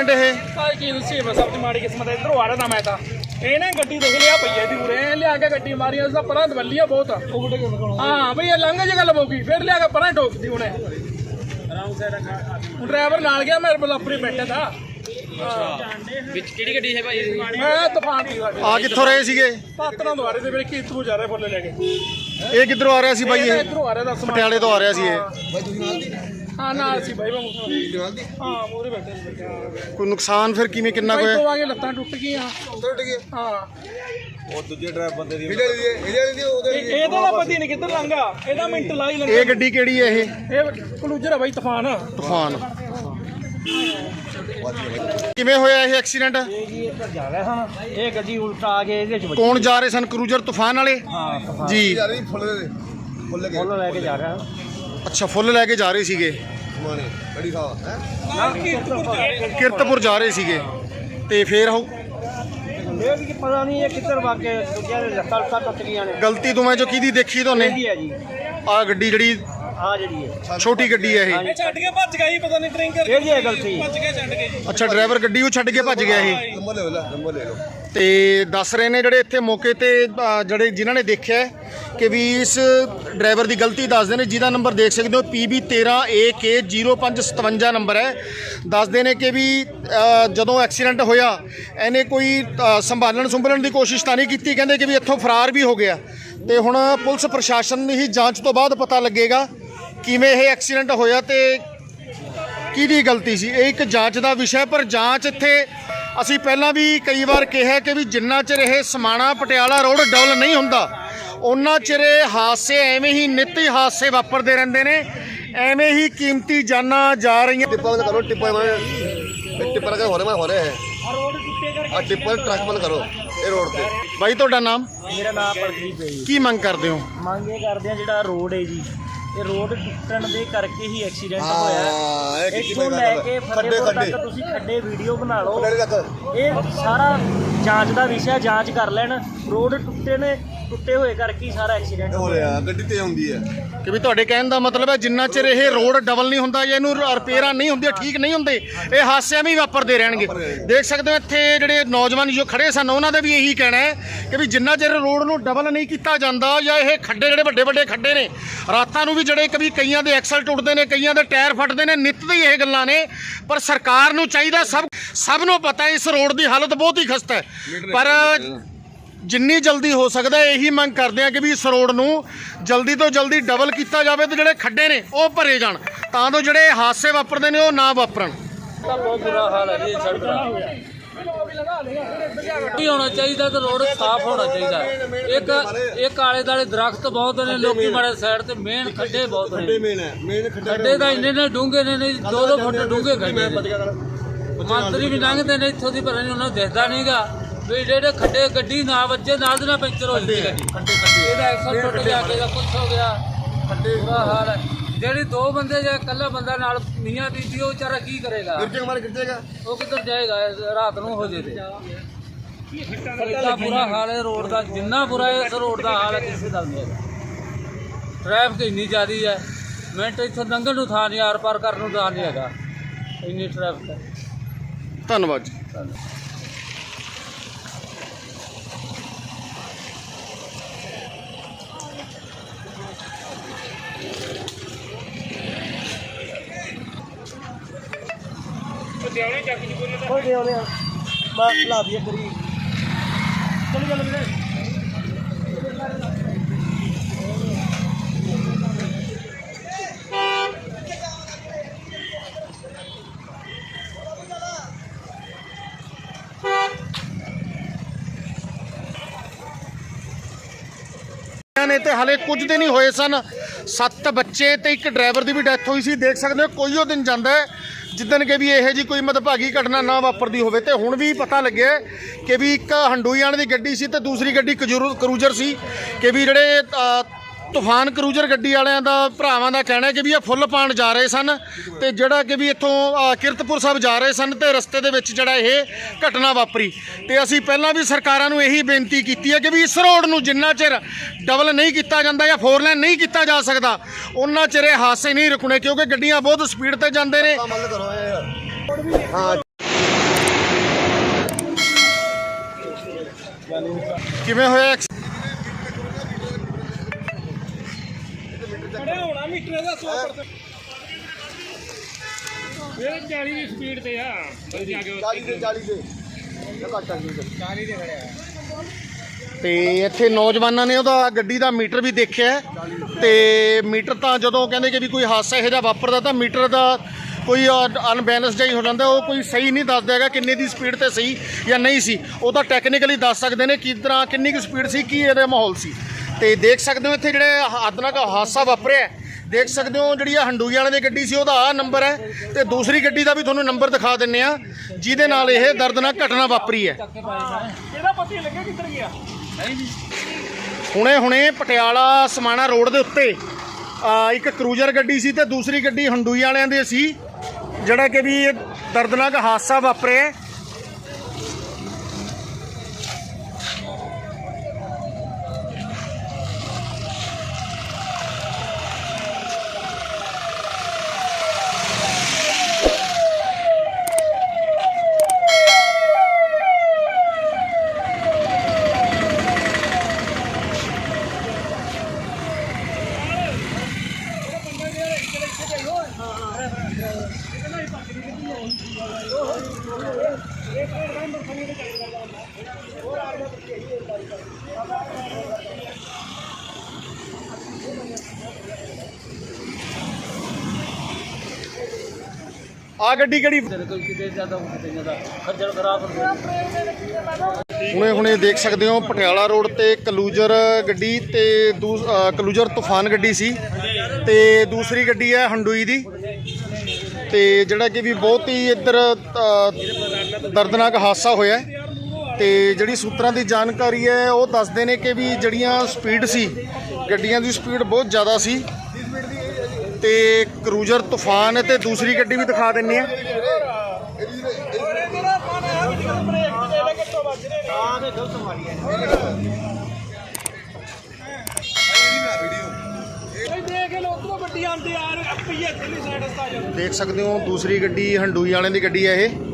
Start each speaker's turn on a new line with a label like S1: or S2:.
S1: Accident ਇਹ?
S2: ਕੀ ਦੱਸੀ ਮੈਂ ਸਭ ਦੀ ਮਾੜੀ ਕਿਸਮਤ ਇਧਰੋਂ ਆ ਰਿਹਾ ਤਾਂ ਮੈਂ ਤਾਂ। ਇਹਨੇ ਗੱਡੀ ਦੇਖ ਲਿਆ ਪਈਏ ਦੀ ਉਰੇ ਲਿਆ ਕੇ ਗੱਡੀ ਮਾਰੀ ਉਸ ਦਾ ਪਰਾਂ ਦਵੱਲੀਆ ਬਹੁਤ। ਆ ਹਾਂ ਬਈ ਇਹ ਲੰਘ ਜੇ ਗੱਲ ਮੌਕੀ ਫਿਰ ਲਿਆ ਕੇ ਪਰਾਂ ਠੋਕਦੀ ਉਹਨੇ ਹੁਣ ਡਰਾਈਵਰ ਨਾਲ ਗਿਆ ਮੇਰੇ ਕੋਲ ਆਪਣੀ ਬੈਠਾ ਦਾ
S3: ਵਿੱਚ ਕਿਹੜੀ ਗੱਡੀ ਹੈ ਭਾਈ? ਇਹਦੀ?
S2: ਮੈਂ ਤੂਫਾਨ ਦੀ ਸਾਡੇ
S1: ਆ ਕਿੱਥੋਂ ਰਹੇ ਸੀਗੇ?
S2: ਪਾਤਰਾਂ ਦੁਆਰੇ ਦੇ ਮੇਰੇ ਕੀਤੂ ਜਾ ਰਿਹਾ ਫੁੱਲ ਲੈ ਕੇ।
S1: ਇਹ ਕਿੱਧਰੋਂ ਆ ਰਿਹਾ ਸੀ ਬਾਈ ਇਹ?
S2: ਇਧਰੋਂ ਆ ਰਿਹਾ ਦੱਸ ਮੈਂ
S1: ਪਟਿਆਲੇ ਤੋਂ ਆ ਰਿਹਾ ਸੀ ਇਹ।
S2: ਹਾਂ ਨਾਲ ਸੀ ਬਾਈ ਮੈਂ ਮੂਹਰੇ ਹਾਂ ਮੂਹਰੇ ਬੈਠੇ ਸੀ ਹਾਂ।
S1: ਕੋਈ ਨੁਕਸਾਨ ਫਿਰ ਕਿਵੇਂ ਕਿੰਨਾ
S2: ਬਾਈ
S1: ਕੋਈ
S2: ਤੋਂ ਆ ਕੇ ਲੱਤਾਂ ਟੁੱਟ ਗਈਆਂ।
S4: ਟੁੱਟ ਗਏ
S2: ਹਾਂ।
S4: ਉਹ ਦੂਜੇ ਡਰਾਈਵਰ ਬੰਦੇ ਦੀ ਇਹਦੇ ਲਈ ਇਹਦੇ ਲਈ ਉਹਦੇ
S2: ਇਹ- ਇਹਦਾ ਤਾਂ ਪਤਾ ਨਹੀਂ ਕਿੱਧਰ ਲੰਘਾ ਇਹਦਾ ਮਿੰਟ ਲਾ ਹੀ ਲੰਘਾ
S1: ਇਹ ਗੱਡੀ ਕਿਹੜੀ ਹੈ ਇਹ?
S2: ਇਹ ਕਲੂਜਰ ਆ ਬਾਈ ਤੂਫਾਨ।
S1: ਤੂਫਾਨ। ਕਿਵੇਂ ਹੋਇਆ ਇਹ ਐਕਸੀਡੈਂਟ?
S5: ਇਹ ਜੀ ਇੱਧਰ ਜਾ ਰਿਹਾ ਸਨ ਇਹ ਗੱਡੀ ਉਲਟਾ ਆ ਕੇ ਇਹਦੇ ਚ ਵੱਜੀ।
S1: ਕੌਣ ਜਾ ਰਹੇ ਸਨ? ਕਰੂਜ਼ਰ ਤੂਫਾਨ ਵਾਲੇ?
S5: ਹਾਂ
S1: ਜੀ।
S4: ਯਾਰ ਇਹ ਫੁੱਲ ਦੇ। ਫੁੱਲ ਗਏ
S5: ਫੁੱਲ ਲੈ ਕੇ ਜਾ ਰਿਹਾ।
S1: ਅੱਛਾ ਫੁੱਲ ਲੈ ਕੇ ਜਾ ਰਹੇ ਸੀਗੇ।
S4: ਮਾਣੇ ਬੜੀ ਖਾ ਹੈ
S1: ਕਿਰਤਪੁਰ ਜਾ ਰਹੇ ਸੀਗੇ। ਤੇ ਫੇਰ ਉਹ
S5: ਇਹ ਵੀ ਪਤਾ ਨਹੀਂ ਇਹ ਕਿੱਧਰ ਵਾਗੇ ਦੂਜਿਆਂ ਦੇ ਲੱਤਾਂ ਲੱਤਾਂ ਟੁੱਟ ਗਈਆਂ ਨੇ।
S1: ਗਲਤੀ ਤੋਂ ਮੈਂ ਜੋ ਕਿਹਦੀ ਦੇਖੀ ਤੁਹਾਨੇ
S5: ਇਹਦੀ ਹੈ ਜੀ।
S1: ਆ ਗੱਡੀ ਜਿਹੜੀ
S5: ਆ ਜਿਹੜੀ ਹੈ।
S1: ਛੋਟੀ ਗੱਡੀ ਹੈ ਇਹ।
S2: ਇਹ ਛੱਡ ਕੇ ਭੱਜ ਗਿਆ ਹੀ ਪਤਾ ਨਹੀਂ ਡਰਿੰਕ ਕਰਕੇ
S5: ਇਹਦੀ ਹੈ ਗਲਤੀ।
S2: ਭੱਜ ਕੇ ਛੱਡ ਕੇ
S1: ਅੱਛਾ ਡਰਾਈਵਰ ਗੱਡੀ ਉਹ ਛੱਡ ਕੇ ਭੱਜ ਗਿਆ ਇਹ।
S4: ਨੰਬਰ ਲੈ ਲਓ ਨੰਬਰ ਲੈ ਲਓ।
S1: ਤੇ ਦੱਸ ਰਹੇ ਨੇ ਜਿਹੜੇ ਇੱਥੇ ਮੌਕੇ ਤੇ ਅ, ਜਿਹੜੇ ਜਿਨ੍ਹਾਂ ਨੇ ਦੇਖਿਆ ਹੈ ਕਿ ਵੀ ਇਸ ਡਰਾਈਵਰ ਦੀ ਗਲਤੀ ਦੱਸਦੇ ਨੇ ਜਿਹਦਾ ਨੰਬਰ ਦੇਖ ਸਕਦੇ ਹੋ PB13AK0557 ਨੰਬਰ ਹੈ। ਦੱਸਦੇ ਨੇ ਕਿ ਵੀ ਅ, ਜਦੋਂ ਐਕਸੀਡੈਂਟ ਹੋਇਆ ਇਹਨੇ ਕੋਈ ਅ, ਸੰਭਾਲਣ ਸੰਭਲਣ ਦੀ ਕੋਸ਼ਿਸ਼ ਤਾਂ ਨਹੀਂ ਕੀਤੀ ਕਹਿੰਦੇ ਕਿ ਵੀ ਇੱਥੋਂ ਫਰਾਰ ਵੀ ਹੋ ਗਿਆ। ਤੇ ਹੁਣ ਪੁਲਿਸ ਪ੍ਰਸ਼ਾਸਨ ਦੀ ਹੀ ਜਾਂਚ ਤੋਂ ਬਾਅਦ ਪਤਾ ਲੱਗੇਗਾ ਕਿਵੇਂ ਇਹ ਐਕਸੀਡੈਂਟ ਹੋਇਆ ਤੇ ਕਿਹਦੀ ਗਲਤੀ ਸੀ। ਇਹ ਇੱਕ ਜਾਂਚ ਦਾ ਵਿਸ਼ਾ ਹੈ, ਪਰ ਜਾਂਚ ਇੱਥੇ ਅਸੀਂ ਪਹਿਲਾਂ ਵੀ ਕਈ ਵਾਰ ਕਿਹਾ ਕਿ ਵੀ ਜਿੰਨਾ ਚਿਰ ਇਹ ਸਮਾਣਾ ਪਟਿਆਲਾ ਰੋਡ ਡਬਲ ਨਹੀਂ ਹੁੰਦਾ ਉਹਨਾਂ ਚਿਰ ਹਾਦਸੇ ਐਵੇਂ ਹੀ ਨਿੱਤ ਹੀ ਹਾਦਸੇ ਵਾਪਰਦੇ ਰਹਿੰਦੇ ਨੇ ਐਵੇਂ ਹੀ ਕੀਮਤੀ ਜਾਨਾਂ ਜਾ ਰਹੀਆਂ।
S4: ਟਿੱਪਰ ਬੰਦ ਕਰੋ ਟਿੱਪਰ ਮੈਂ ਟਿੱਪਰ ਕੇ ਹੋਰੇ ਮੈਂ ਹੋਰੇ ਹੈ ਆ ਟਿੱਪਰ ਟਰੱਕ ਬੰਦ ਕਰੋ ਇਹ ਰੋਡ ਤੇ।
S1: ਬਾਈ ਤੁਹਾਡਾ ਨਾਮ?
S5: ਮੇਰਾ ਨਾਮ ਪ੍ਰਦੀਪ ਹੈ ਜੀ।
S1: ਕੀ ਮੰਗ ਕਰਦੇ ਹੋ?
S5: ਮੰਗ ਇਹ ਕਰਦੇ ਆ ਜਿਹੜਾ ਰੋਡ ਹੈ ਜੀ ਇਹ ਰੋਡ ਟੁੱਟਣ ਦੇ ਕਰਕੇ ਹੀ ਐਕਸੀਡੈਂਟ ਹੋਇਆ।
S4: ਇਹ
S5: ਇੱਥੋਂ ਲੈ ਕੇ
S4: ਖੱਡੇ
S5: ਫਤਿਹਪੁਰ ਤੁਸੀਂ ਖੱਡੇ ਵੀਡੀਓ ਬਣਾ ਲਓ। ਇਹ ਸਾਰਾ ਜਾਂਚ ਦਾ ਵਿਸ਼ਾ ਜਾਂਚ ਕਰ ਲੈਣ। ਰੋਡ ਟੁੱਟੇ ਨੇ ਟੁੱਟੇ ਹੋਏ ਕਰਕੇ ਸਾਰਾ ਐਕਸੀਡੈਂਟ
S4: ਹੋ ਰਿਹਾ। ਗੱਡੀ ਤੇ ਆਉਂਦੀ ਹੈ
S1: ਕਿ ਵੀ ਤੁਹਾਡੇ ਕਹਿਣ ਦਾ ਮਤਲਬ ਹੈ ਜਿੰਨਾ ਚਿਰ ਇਹ ਰੋਡ ਡਬਲ ਨਹੀਂ ਹੁੰਦਾ ਜਾਂ ਇਹਨੂੰ ਰਿਪੇਅਰਾਂ ਨਹੀਂ ਹੁੰਦੀਆਂ ਠੀਕ ਨਹੀਂ ਹੁੰਦੇ ਇਹ ਹਾਸਿਆਂ ਵੀ ਵਾਪਰਦੇ ਰਹਿਣਗੇ। ਦੇਖ ਸਕਦੇ ਹੋ ਇੱਥੇ ਜਿਹੜੇ ਨੌਜਵਾਨ ਜੋ ਖੜੇ ਸਨ ਉਹਨਾਂ ਦਾ ਵੀ ਇਹੀ ਕਹਿਣਾ ਹੈ ਕਿ ਵੀ ਜਿੰਨਾ ਚਿਰ ਰੋਡ ਨੂੰ ਡਬਲ ਨਹੀਂ ਕੀਤਾ ਜਾਂਦਾ ਜਾਂ ਇਹ ਖੱਡੇ ਜਿਹੜੇ ਵੱਡੇ ਵੱਡੇ ਖੱਡੇ ਨੇ ਰਾਤਾਂ ਨੂੰ ਵੀ ਜਿਹੜੇ ਕਵੀ ਕਈਆਂ ਦੇ ਐਕਸਲ ਟੁੱਟਦੇ ਨੇ ਕਈਆਂ ਦੇ ਟਾਇਰ ਫਟਦੇ ਨੇ ਨਿੱਤ ਦੀ ਇਹ ਗੱਲਾਂ ਨੇ। ਪਰ ਸਰਕਾਰ ਨੂੰ ਚਾਹੀਦਾ ਸਭ ਸਭ ਨੂੰ ਪਤਾ ਇਸ ਰੋਡ ਦੀ ਹਾਲਤ ਬਹੁਤ ਹੀ ਖਸਤਾ ਹੈ। ਪਰ ਜਿੰਨੀ ਜਲਦੀ ਹੋ ਸਕਦਾ ਇਹੀ ਮੰਗ ਕਰਦੇ ਆ ਕਿ ਵੀ ਇਸ ਰੋਡ ਨੂੰ ਜਲਦੀ ਤੋਂ ਜਲਦੀ ਡਬਲ ਕੀਤਾ ਜਾਵੇ ਤੇ ਜਿਹੜੇ ਖੱਡੇ ਨੇ ਉਹ ਭਰੇ ਜਾਣ। ਤਾਂ ਜੋ ਜਿਹੜੇ ਹਾਦਸੇ ਵਾਪਰਦੇ ਨੇ ਉਹ ਨਾ ਵਾਪਰਨ।
S3: ਬਹੁਤ ਹੋਣਾ ਚਾਹੀਦਾ ਤੇ ਰੋਡ ਸਾਫ਼ ਹੋਣਾ ਚਾਹੀਦਾ। ਇੱਕ ਇੱਕ ਆਲੇ ਦਾਲੇ ਦਰਖਤ ਬਹੁਤ ਨੇ ਲੋਕੀ ਮਾਰੇ ਸਾਈਡ ਤੇ ਮੇਨ ਖੱਡੇ ਬਹੁਤ ਨੇ। ਖੱਡੇ ਦਾ ਇੰਨੇ ਨੇ ਡੂੰਘੇ ਨੇ ਨਹੀਂ 2-2 ਫੁੱਟ ਡੂੰਘੇ ਖੱਡੇ ਮੰਤਰੀ ਵੀ ਲੰਘਦੇ ਨੇ ਇੱਥੋਂ ਦੀ ਪਰ ਉਹਨਾਂ ਨੂੰ ਦਿਖਦਾ ਨਹੀਂਗਾ ਵੀ ਜਿਹੜੇ ਖੱਡੇ ਗੱਡੀ ਨਾ ਵੱਜੇ ਨਾਲ ਦੇ ਨਾਲ ਪੈਂਚਰ ਹੋ ਜਾਂਦੀ ਗੱਡੀ। ਇਹਦਾ ਐਕਸਲ ਟੁੱਟ ਗਿਆ ਕਿਹਦਾ ਕੁਝ ਹੋ ਗਿਆ। ਖੱਡੇ ਬੁਰਾ ਹਾਲ ਹੈ। ਜਿਹੜੀ ਦੋ ਬੰਦੇ ਜਾਂ ਇਕੱਲਾ ਬੰਦਾ ਨਾਲ ਮੀਆਂ ਬੀਬੀ ਉਹ ਵਿਚਾਰਾ ਕੀ ਕਰੇਗਾ?
S4: ਗਿਰਜੇ ਮਾਰ ਗਿਰਜੇਗਾ
S3: ਉਹ ਕਿੱਧਰ ਜਾਏਗਾ? ਰਾਤ ਨੂੰ ਹੋ ਜੇ ਤੇ। ਇੰਨਾ ਹਾਲ ਹੈ ਰੋਡ ਦਾ। ਜਿੰਨਾ ਬੁਰਾ ਹੈ ਇਸ ਰੋਡ ਦਾ ਹਾਲ ਹੈ ਕਿਸੇ ਦਾ ਨਹੀਂ ਟ੍ਰੈਫਿਕ ਇੰਨੀ ਜ਼ਿਆਦੀ ਹੈ। ਮਿੰਟ ਇੱਥੋਂ ਲੰਘਣ ਨੂੰ ਥਾਂ ਨਹੀਂ ਆਰ ਪਾਰ ਕਰਨ ਨੂੰ ਥਾਂ ਨਹੀਂ ਹੈਗਾ। ਇੰਨੀ ਟ੍ਰੈਫਿਕ ਹੈ।
S1: ਧੰਨਵਾਦ ਜੀ।
S5: ਕੋਈ ਦੇ ਉਹਨੇ ਬਸ ਲਾ ਦਿਆ ਕਰੀ। ਚਲ, ਚੱਲ ਵੀਰੇ।
S1: ਨੇ ਤੇ ਹਲੇ ਕੁਝ ਦਿਨ ਹੀ ਹੋਏ ਸਨ। ਸੱਤ ਬੱਚੇ ਤੇ ਇੱਕ ਡਰਾਈਵਰ ਦੀ ਵੀ ਡੈਥ ਹੋਈ ਸੀ। ਦੇਖ ਸਕਦੇ ਹੋ, ਕੋਈ ਉਹ ਦਿਨ ਜਾਂਦਾ ਹੈ। ਜਿੱਦਣ ਕਿ ਵੀ ਇਹੋ ਜੀ ਕੋਈ ਮਦਭਾਗੀ ਘਟਨਾ ਨਾ ਵਾਪਰਦੀ ਹੋਵੇ ਤੇ ਹੁਣ ਵੀ ਪਤਾ ਲੱਗਿਆ ਕਿ ਵੀ ਇੱਕ ਹੰਡੂਈਆਣ ਦੀ ਗੱਡੀ ਸੀ ਤੇ ਦੂਸਰੀ ਗੱਡੀ ਕਜੂਰ- ਕਰੂਜ਼ਰ ਸੀ ਕਿ ਵੀ ਜਿਹੜੇ ਤੂਫਾਨ ਕਰੂਜ਼ਰ ਗੱਡੀ ਵਾਲਿਆਂ ਦਾ, ਭਰਾਵਾਂ ਦਾ ਕਹਿਣਾ ਹੈ ਕਿ ਵੀ ਇਹ ਫੁੱਲ ਪਾਣ ਜਾ ਰਹੇ ਸਨ ਤੇ ਜਿਹੜਾ ਕਿ ਵੀ ਇੱਥੋਂ ਕਿਰਤਪੁਰ ਸਾਹਿਬ ਜਾ ਰਹੇ ਸਨ ਤੇ ਰਸਤੇ ਦੇ ਵਿੱਚ ਜਿਹੜਾ ਇਹ ਘਟਨਾ ਵਾਪਰੀ। ਤੇ ਅਸੀਂ ਪਹਿਲਾਂ ਵੀ ਸਰਕਾਰਾਂ ਨੂੰ ਇਹੀ ਬੇਨਤੀ ਕੀਤੀ ਹੈ ਕਿ ਵੀ ਇਸ ਰੋਡ ਨੂੰ ਜਿੰਨਾ ਚਿਰ ਡਬਲ ਨਹੀਂ ਕੀਤਾ ਜਾਂਦਾ ਜਾਂ ਫੋਰ ਲਾਈਨ ਨਹੀਂ ਕੀਤਾ ਜਾ ਸਕਦਾ ਉਹਨਾਂ ਚਿਰ ਇਹ ਹਾਦਸੇ ਨਹੀਂ ਰੁਕਣੇ ਕਿਉਂਕਿ ਗੱਡੀਆਂ ਬਹੁਤ ਸਪੀਡ ਤੇ ਜਾਂਦੇ ਨੇ। ਕਿਵੇਂ ਹੋਇਆ
S2: ਮੀਟਰ ਦਾ 100% ਇਹ 40 ਦੀ ਸਪੀਡ ਤੇ ਆ। ਬਈ ਜਾ ਕੇ
S4: 40 ਦੇ 40 ਦੇ। ਇਹ ਘੱਟ ਆ ਜੀ
S1: ਤੇ ਇੱਥੇ ਨੌਜਵਾਨਾਂ ਨੇ ਉਹਦਾ ਗੱਡੀ ਦਾ ਮੀਟਰ ਵੀ ਦੇਖਿਆ ਤੇ ਮੀਟਰ ਤਾਂ ਜਦੋਂ ਕਹਿੰਦੇ ਕਿ ਵੀ ਕੋਈ ਹਾਦਸਾ ਇਹੋ ਜਿਹਾ ਵਾਪਰਦਾ ਤਾਂ ਮੀਟਰ ਦਾ ਕੋਈ ਅਨਬੈਲੈਂਸ ਜਿਹਾ ਹੀ ਹੋ ਜਾਂਦਾ। ਉਹ ਕੋਈ ਸਹੀ ਨਹੀਂ ਦੱਸਦਾ ਹੈਗਾ ਕਿੰਨੇ ਦੀ ਸਪੀਡ ਤੇ ਸਹੀ ਜਾਂ ਨਹੀਂ ਸੀ। ਉਹ ਤਾਂ ਟੈਕਨੀਕਲੀ ਦੱਸ ਸਕਦੇ ਨੇ ਕਿ ਤਰ੍ਹਾਂ ਕਿੰਨੀ ਕੁ ਸਪੀਡ ਸੀ ਕੀ ਇਹਦਾ ਮਾਹੌਲ ਸੀ। ਤੇ ਦੇਖ ਸਕਦੇ ਹੋ ਇੱਥੇ ਜਿਹੜੇ ਆਦਨਾ ਦਾ ਹਾਦਸਾ ਵਾਪਰਿਆ ਹੈ, ਦੇਖ ਸਕਦੇ ਹੋ ਜਿਹੜੀ ਆ ਹੰਡੂਈ ਵਾਲੇ ਦੀ ਗੱਡੀ ਸੀ ਉਹਦਾ ਆ ਨੰਬਰ ਹੈ ਤੇ ਦੂਸਰੀ ਗੱਡੀ ਦਾ ਵੀ ਤੁਹਾਨੂੰ ਨੰਬਰ ਦਿਖਾ ਦਿੰਨੇ ਆ ਜਿਹਦੇ ਨਾਲ ਇਹ ਦਰਦਨਾਕ ਘਟਨਾ ਵਾਪਰੀ ਹੈ।
S2: ਇਹਦਾ ਪਤਾ ਹੀ ਲੱਗਿਆ ਕਿੱਧਰ ਗਿਆ।
S1: ਹੁਣੇ ਹੁਣੇ ਪਟਿਆਲਾ ਸਮਾਣਾ ਰੋਡ ਦੇ ਉੱਤੇ ਆ, ਇੱਕ ਕਰੂਜ਼ਰ ਗੱਡੀ ਸੀ ਤੇ ਦੂਸਰੀ ਗੱਡੀ ਹੰਡੂਈ ਵਾਲਿਆਂ ਦੀ ਸੀ ਜਿਹੜਾ ਕਿ ਵੀ ਇਹ ਦਰਦਨਾਕ ਹਾਦਸਾ ਵਾਪਰਿਆ ਆ ਗੱਡੀ ਕਿਹੜੀ? ਹੁਣੇ ਹੁਣੇ ਦੇਖ ਸਕਦੇ ਹੋ ਪਟਿਆਲਾ ਰੋਡ ਤੇ ਕਲੂਜਰ ਗੱਡੀ ਤੇ ਕਲੂਜਰ ਤੂਫਾਨ ਗੱਡੀ ਸੀ ਤੇ ਦੂਸਰੀ ਗੱਡੀ ਹੈ ਹੰਡੂਈ ਦੀ। ਤੇ ਜਿਹੜਾ ਕਿ ਵੀ ਬਹੁਤ ਹੀ ਇੱਧਰ ਦਰਦਨਾਕ ਹਾਦਸਾ ਹੋਇਆ। ਤੇ ਜਿਹੜੀ ਸੂਤਰਾਂ ਦੀ ਜਾਣਕਾਰੀ ਹੈ ਉਹ ਦੱਸਦੇ ਨੇ ਕਿ ਵੀ ਜਿਹੜੀਆਂ ਸਪੀਡ ਸੀ ਗੱਡੀਆਂ ਦੀ ਸਪੀਡ ਬਹੁਤ ਜ਼ਿਆਦਾ ਸੀ। ਤੇ ਕਰੂਜ਼ਰ ਤੂਫਾਨ ਤੇ ਦੂਸਰੀ ਗੱਡੀ ਵੀ ਦਿਖਾ ਦਿੰਨੇ ਆ ਦੇਖ ਸਕਦੇ ਹੋ, ਦੂਸਰੀ ਗੱਡੀ ਹੰਡੂਈ ਵਾਲਿਆਂ ਦੀ ਗੱਡੀ ਹੈ ਇਹ।